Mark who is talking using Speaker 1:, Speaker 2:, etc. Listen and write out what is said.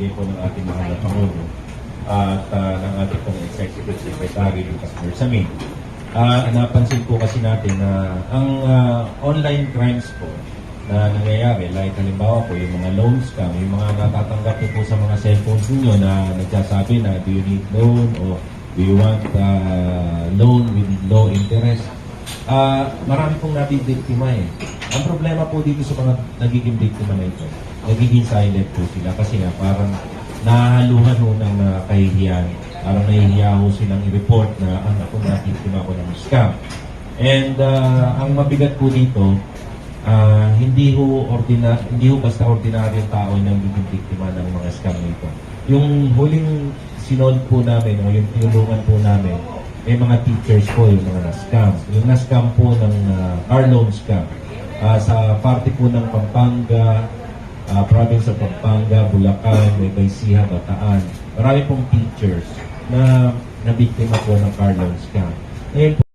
Speaker 1: binigay po ng ating mahal na Pangulo at ah, ng ating pong Executive Secretary Lucas Bersamin. Ah, napansin po kasi natin na ang ah, online crimes po na nangyayari, like halimbawa po yung mga loan scam, yung mga natatanggap niyo po sa mga cellphone niyo na nagsasabi na do you need loan o do you want ah, loan with low interest. Ah, marami pong nabibiktima eh. Ang problema po dito sa mga nagiging biktima na ito, nagiging silent po sila kasi nga parang nahaluhan ho ng uh, kahihiyan. Parang nahihiya ho silang i-report na ang ako nabiktima ko ng scam. And ah, ang mabigat po dito, ah, hindi ho ordina hindi ho basta ordinaryong tao yung nagiging biktima ng mga scam nito. Yung huling sinod po namin, o yung tinulungan po namin, may mga teachers po yung mga na-scam. Yung na-scam po ng uh, car loan scam. Ah, sa parte po ng Pampanga, ah, province of Pampanga, Bulacan, Nueva Bataan. Marami pong teachers na nabiktima po ng car loan scam. Ngayon po,